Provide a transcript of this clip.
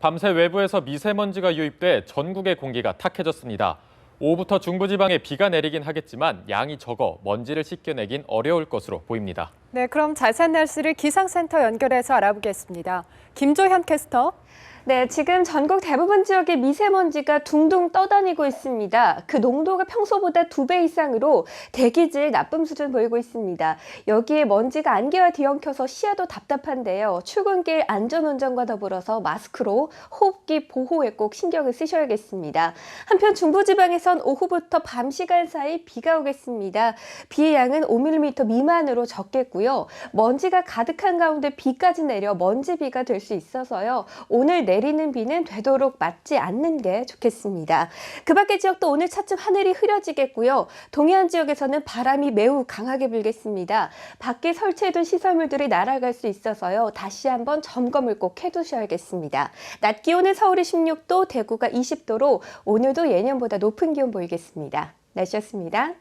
밤새 외부에서 미세먼지가 유입돼 전국의 공기가 탁해졌습니다. 오후부터 중부지방에 비가 내리긴 하겠지만 양이 적어 먼지를 씻겨내긴 어려울 것으로 보입니다. 네, 그럼 자세한 날씨를 기상센터 연결해서 알아보겠습니다. 김조현 캐스터. 네, 지금 전국 대부분 지역에 미세먼지가 둥둥 떠다니고 있습니다. 그 농도가 평소보다 두 배 이상으로 대기질 나쁨 수준 보이고 있습니다. 여기에 먼지가 안개와 뒤엉켜서 시야도 답답한데요. 출근길 안전운전과 더불어서 마스크로 호흡기 보호에 꼭 신경을 쓰셔야겠습니다. 한편 중부지방에선 오후부터 밤 시간 사이 비가 오겠습니다. 비의 양은 5mm 미만으로 적겠고요. 먼지가 가득한 가운데 비까지 내려 먼지비가 될 수 있어서요. 오늘 내리는 비는 되도록 맞지 않는 게 좋겠습니다. 그 밖의 지역도 오늘 차츰 하늘이 흐려지겠고요. 동해안 지역에서는 바람이 매우 강하게 불겠습니다. 밖에 설치해둔 시설물들이 날아갈 수 있어서요. 다시 한번 점검을 꼭 해두셔야겠습니다. 낮 기온은 서울이 16도, 대구가 20도로 오늘도 예년보다 높은 기온 보이겠습니다. 날씨였습니다.